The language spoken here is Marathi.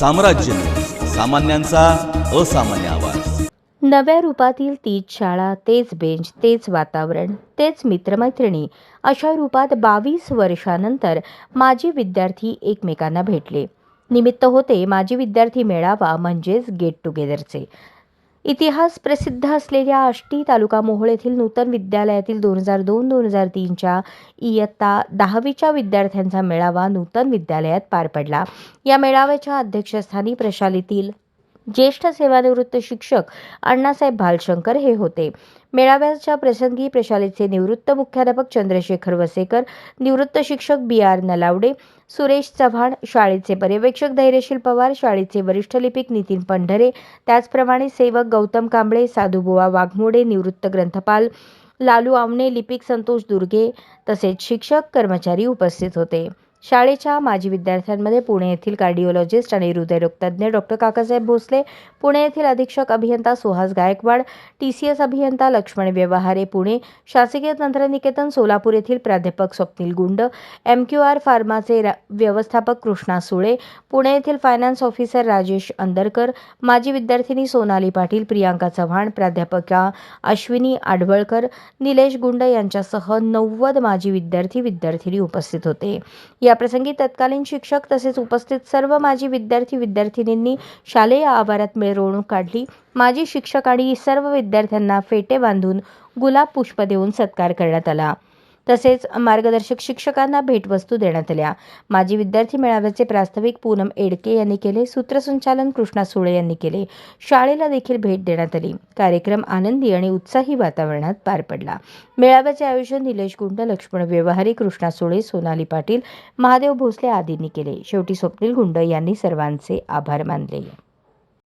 साम्राज्य. सामान्यांचा असामान्य आवाज. नव्या रूपातील तीच शाळा तेच बेंच तेच वातावरण तेच मित्रमैत्रिणी अशा रूपात बावीस वर्षानंतर माजी विद्यार्थी एकमेकांना भेटले. निमित्त होते माजी विद्यार्थी मेळावा म्हणजेच गेट टुगेदरचे इतिहास प्रसिद्ध असलेल्या आष्टी तालुका मोहोळ येथील नूतन विद्यालयातील दोन हजार दोन दोन हजार तीनच्या इयत्ता दहावीच्या विद्यार्थ्यांचा मेळावा नूतन विद्यालयात पार पडला. या मेळाव्याच्या अध्यक्षस्थानी प्रशालेतील ज्येष्ठ सेवानिवृत्त शिक्षक अण्णासाहेब भालशंकर हे होते. मेळाव्याच्या प्रसंगी प्रशालेचे निवृत्त मुख्याध्यापक चंद्रशेखर वसेकर निवृत्त शिक्षक बी आर नलावडे सुरेश चव्हाण शाळेचे पर्यवेक्षक धैर्यशील पवार शाळेचे वरिष्ठ लिपिक नितीन पंढरे त्याचप्रमाणे सेवक गौतम कांबळे साधुबुवा वाघमोडे निवृत्त ग्रंथपाल लालू आवणे लिपिक संतोष दुर्गे तसेच शिक्षक कर्मचारी उपस्थित होते. शाळेच्या माजी विद्यार्थ्यांमध्ये पुणे येथील कार्डिओलॉजिस्ट आणि हृदयरोगतज्ञ डॉक्टर काकासाहेब भोसले पुणे येथील अधीक्षक अभियंता Suhas Gaikwad T C S अभियंता लक्ष्मण व्यवहारे पुणे शासकीय तंत्रनिकेतन सोलापूर येथील प्राध्यापक स्वप्नील गुंड एम क्यू आर फार्माचे रा- व्यवस्थापक कृष्णा सुळे पुणे येथील फायनान्स ऑफिसर राजेश अंदरकर माजी विद्यार्थिनी सोनाली पाटील प्रियांका चव्हाण प्राध्यापका अश्विनी आडवळकर निलेश गुंड यांच्यासह नव्वद माजी विद्यार्थी विद्यार्थिनी उपस्थित होते. याप्रसंगी तत्कालीन शिक्षक तसेच उपस्थित सर्व माजी विद्यार्थी विद्यार्थिनींनी शालेय आवारात मिरवणूक काढली. माजी शिक्षक आणि सर्व विद्यार्थ्यांना फेटे बांधून गुलाब पुष्प देऊन सत्कार करण्यात आला. तसेच मार्गदर्शक शिक्षकांना भेटवस्तू देण्यात आल्या. माजी विद्यार्थी मेळाव्याचे प्रास्ताविक पूनम एडके यांनी केले सूत्रसंचालन कृष्णा सुळे यांनी केले शाळेला देखील भेट देण्यात आली. कार्यक्रम आनंदी आणि उत्साही वातावरणात पार पडला. मेळाव्याचे आयोजन निलेश गुंड लक्ष्मण व्यवहारी कृष्णा सुळे सोनाली पाटील महादेव भोसले आदींनी केले. शेवटी स्वप्नील गुंड यांनी सर्वांचे आभार मानले.